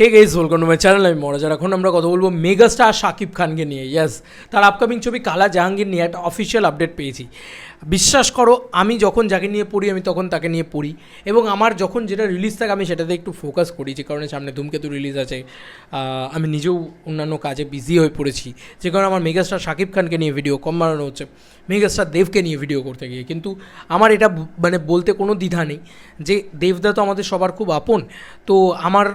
Hey guys welcome to my channel আমি মরাজার এখন আমরা কথা বলব মেগাস্টার শাকিব খানকে নিয়ে। ইয়েস তার আপকামিং ছবি কালা জাহাঙ্গীর নিয়ে একটা অফিসিয়াল আপডেট পেয়েছি। বিশ্বাস করো, আমি যখন যাকে নিয়ে পড়ি, আমি তখন তাকে নিয়ে পড়ি। এবং আমার যখন যেটা রিলিজ থাকে, আমি সেটাতে একটু ফোকাস করি, যে কারণে সামনে ধূমকেতু রিলিজ আছে। আমি নিজেও অন্যান্য কাজে বিজি হয়ে পড়েছি। যে কারণে আমার মেগাস্টার শাকিব খানকে নিয়ে ভিডিও কম বানানো হচ্ছে। মেগাস্টার দেবকে নিয়ে ভিডিও করতে গিয়ে। কিন্তু আমার এটা মানে বলতে কোনো দ্বিধা নেই, যে দেবদা তো আমাদের সবার খুব আপন। তো আমার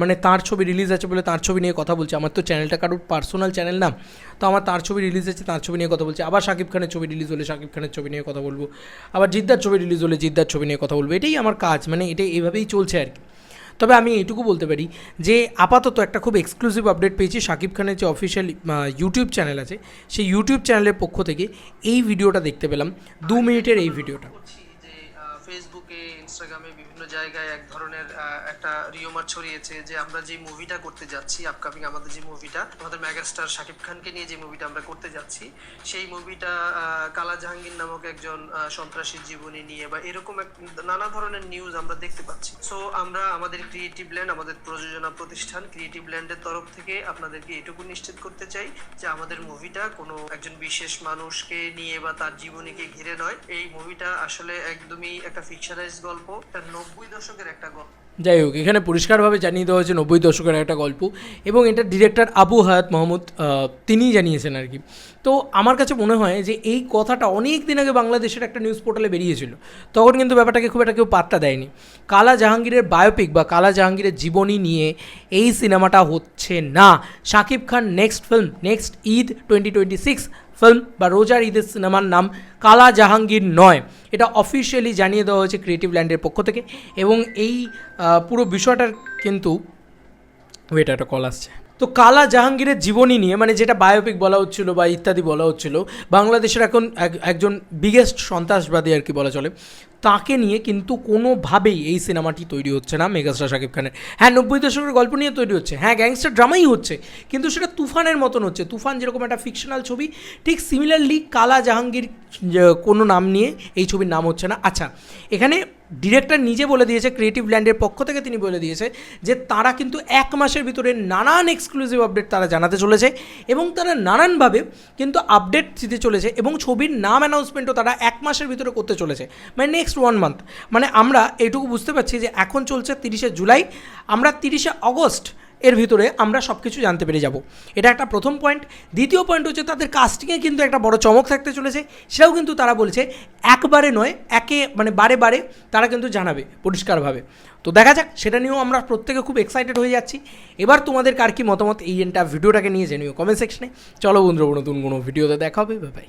মানে তার ছবি রিলিজ আছে বলে তার ছবি নিয়ে কথা বলছি। আমার তো চ্যানেলটা কারোর পার্সোনাল চ্যানেল না। তো আমার তার ছবি রিলিজ আছে, তার ছবি নিয়ে কথা বলছি। আবার শাকিব খানের ছবি রিলিজ হলে শাকিব খানের ছবি নিয়ে কথা বলব। আবার জিদ্দার ছবি রিলিজ হলে জিদ্দার ছবি নিয়ে কথা বলব। এটাই আমার কাজ মানে এটা এইভাবেই চলছে আর কি। তবে আমি এইটুকু বলতে পারি যে আপাতত একটা খুব এক্সক্লুসিভ আপডেট পেয়েছি শাকিব খানের যে অফিসিয়াল ইউটিউব চ্যানেল আছে, সেই ইউটিউব চ্যানেলের পক্ষ থেকে এই ভিডিওটা দেখতে পেলাম। দু মিনিটের এই ভিডিওটা ফেসবুকে ইনস্টাগ্রামে বিভিন্ন জায়গায় এক ধরনের একটা রিওমার ছড়িয়েছে যে আমরা যে মুভিটা করতে যাচ্ছি আপকামিং আমাদের যে মুভিটা আমাদের মেগাস্টার শাকিব খানকে নিয়ে যে মুভিটা আমরা করতে যাচ্ছি, সেই মুভিটা কালা জাহাঙ্গীর নামক একজন সন্ত্রাসীর জীবনী নিয়ে বা এরকম এক নানা ধরনের নিউজ আমরা দেখতে পাচ্ছি। সো আমরা আমাদের ক্রিয়েটিভ ল্যান্ড আমাদের প্রযোজনা প্রতিষ্ঠান ক্রিয়েটিভ ল্যান্ডের তরফ থেকে আপনাদেরকে এটুকু নিশ্চিত করতে চাই যে আমাদের মুভিটা কোনো একজন বিশেষ মানুষকে নিয়ে বা তার জীবনীকে ঘিরে নয়। এই মুভিটা আসলে একদমই একটা ফিকশনাইজ গল্প। নব্বই দশকের একটা যাই হোক, এখানে পরিষ্কারভাবে জানিয়ে দেওয়া হয়েছে নব্বই দশকের একটা গল্প, এবং এটা ডিরেক্টর আবু হায়াত মোহাম্মদ তিনিই জানিয়েছেন আর কি। তো আমার কাছে মনে হয় যে এই কথাটা অনেক দিন আগে বাংলাদেশের একটা নিউজ পোর্টালে বেরিয়েছিল। তখন কিন্তু ব্যাপারটাকে খুব একটা কেউ পাত্তা দেয়নি। কালা জাহাঙ্গীরের বায়োপিক বা কালা জাহাঙ্গীরের জীবনী নিয়ে এই সিনেমাটা হচ্ছে না। Shakib Khan next film next Eid twenty twenty six film বা রোজার ঈদের সিনেমার নাম কালা জাহাঙ্গীর নয়। এটা অফিসিয়ালি জানিয়ে দেওয়া হয়েছে ক্রিয়েটিভ ল্যান্ডের পক্ষ থেকে এবং এই পুরো বিষয়টার কিন্তু ওয়েট একটা কল আসছে। তো কালা জাহাঙ্গীরের জীবনী নিয়ে মানে যেটা বায়োপিক বলা হচ্ছিল বা ইত্যাদি বলা হচ্ছিল, বাংলাদেশের এখন এক- একজন বিগেস্ট সন্ত্রাসবাদী আর কি বলা চলে। তাকে নিয়ে কিন্তু কোনোভাবেই এই সিনেমাটি তৈরি হচ্ছে না মেগাস্টার শাকিব খানের। হ্যাঁ নব্বই দশকের গল্প নিয়ে তৈরি হচ্ছে। হ্যাঁ গ্যাংস্টার ড্রামাই হচ্ছে। কিন্তু সেটা তুফানের মতন হচ্ছে। তুফান যেরকম একটা ফিকশনাল ছবি, ঠিক সিমিলারলি কালা জাহাঙ্গীর কোনো নাম নিয়ে এই ছবির নাম হচ্ছে না। আচ্ছা এখানে ডিরেক্টর নিজে বলে দিয়েছে ক্রিয়েটিভ ল্যান্ডের পক্ষ থেকে তিনি বলে দিয়েছে যে তারা কিন্তু এক মাসের ভিতরে নানান এক্সক্লুসিভ আপডেট তারা জানাতে চলেছে এবং তারা নানানভাবে কিন্তু আপডেট দিতে চলেছে এবং ছবির নাম অ্যানাউন্সমেন্টও তারা এক মাসের ভিতরে করতে চলেছে। মানে নেক্সট ওয়ান মান্থ মানে আমরা এইটুকু বুঝতে পারছি যে এখন চলছে তিরিশে জুলাই, আমরা তিরিশে অগস্ট এর ভিতরে আমরা সব কিছু জানতে পেরে যাব। এটা একটা প্রথম পয়েন্ট দ্বিতীয় পয়েন্ট হচ্ছে তাদের কাস্টিংয়ে কিন্তু একটা বড় চমক থাকতে চলেছে। সেটাও কিন্তু তারা বলছে, একবারে নয়, একে মানে বারে বারে তারা কিন্তু জানাবে পরিষ্কারভাবে। তো দেখা যাক, সেটা নিয়েও আমরা প্রত্যেকে খুব এক্সাইটেড হয়ে যাচ্ছি। এবার তোমাদের কার কি মতামত? এই এন্টা ভিডিওটাকে নিয়ে জেনিও কমেন্ট সেকশনে চলো বন্ধুরা, নতুন কোনো ভিডিওতে দেখা হবে। বাই